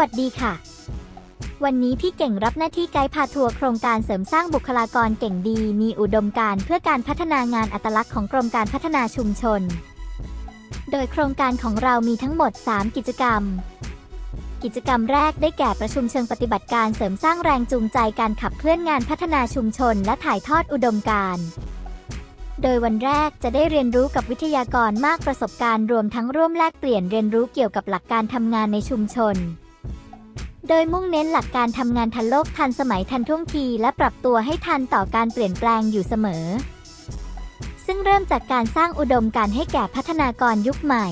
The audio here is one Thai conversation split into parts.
วัสดีค่ะ วันนี้พี่เก่งรับหน้าที่ไกด์พาทัวร์โครงการเสริมสร้างบุคลากรเก่งดี มีอุดมการเพื่อการพัฒนางานอัตลักษณ์ของกรมการพัฒนาชุมชน โดยโครงการของเรามีทั้งหมด 3 กิจกรรม กิจกรรมแรกได้แก่ประชุมเชิงปฏิบัติการเสริมสร้างแรงจูงใจการขับเคลื่อนงานพัฒนาชุมชน และถ่ายทอดอุดมการณ์โดยวันแรกจะได้เรียนรู้กับวิทยากรมากประสบการณ์รวมทั้งร่วมแลกเปลี่ยนเรียนรู้เกี่ยวกับหลักการทำงานในชุมชน โดยมุ่งเน้นหลักการทำงานทันโลกทันสมัยทันท่วงที และปรับตัวให้ทันต่อการเปลี่ยนแปลงอยู่เสมอ ซึ่งเริ่มจากการสร้างอุดมการให้แก่พัฒนากรยุคใหม่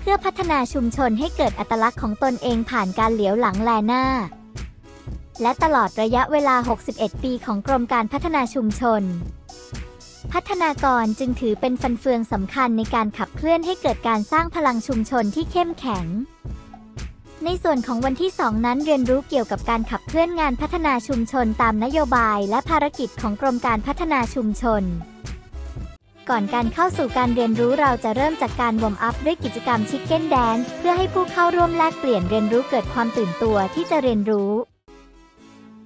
เพื่อพัฒนาชุมชนให้เกิดอัตลักษณ์ของตนเองผ่านการเหลียวหลังแลหน้า และตลอดระยะเวลา 61 ปีของกรมการพัฒนาชุมชนพัฒนากรจึงถือเป็นฟันเฟืองสำคัญในการขับเคลื่อนให้เกิดการสร้างพลังชุมชนที่เข้มแข็ง ในส่วนของวันที่ 2 นั้นเรียนรู้เกี่ยวกับการขับเคลื่อนงานพัฒนาชุมชนตามนโยบาย และภารกิจของกรมการพัฒนาชุมชน ก่อนการเข้าสู่การเรียนรู้เราจะเริ่มจากการวอร์มอัพด้วยกิจกรรมชิคเก้นแดนซ์เพื่อให้ผู้เข้าร่วมแลกเปลี่ยนเรียนรู้เกิดความตื่นตัวที่จะเรียนรู้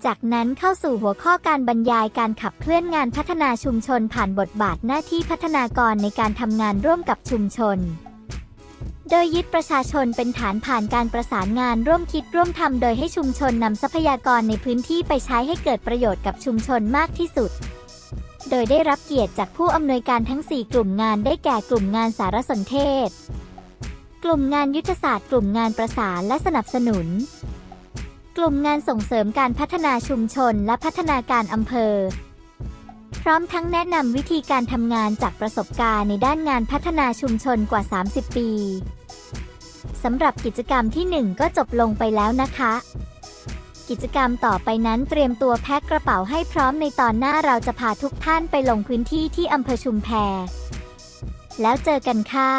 จากนั้นเข้าสู่หัวข้อการบรรยายการขับเคลื่อนงานพัฒนาชุมชนผ่านบทบาทหน้าที่พัฒนากรในการทำงานร่วมกับชุมชน โดยยึดประชาชนเป็นฐานผ่านการประสานงานร่วมคิดร่วมทำโดยให้ชุมชนนำทรัพยากรในพื้นที่ไปใช้ให้เกิดประโยชน์กับชุมชนมากที่สุด โดยได้รับเกียรติจากผู้อำนวยการทั้ง 4 กลุ่มงานได้แก่กลุ่มงานสารสนเทศ กลุ่มงานยุทธศาสตร์ กลุ่มงานประสานและสนับสนุน กลุ่มงานส่งเสริมการพัฒนาชุมชนและพัฒนาการอำเภอ ร้อมทั้งแนะนำวิธีการทำงานจากประสบการณ์ในด้านงานพัฒนาชุมชนกว่า 30 ปีสำหรับกิจกรรมที่ 1 ก็จบลงไปแล้วนะคะ กิจกรรมต่อไปนั้นเตรียมตัวแพ็คกระเป๋าให้พร้อมในตอนหน้าเราจะพาทุกท่านไปลงพื้นที่ที่อำเภอชุมแพแล้วเจอกันค่ะ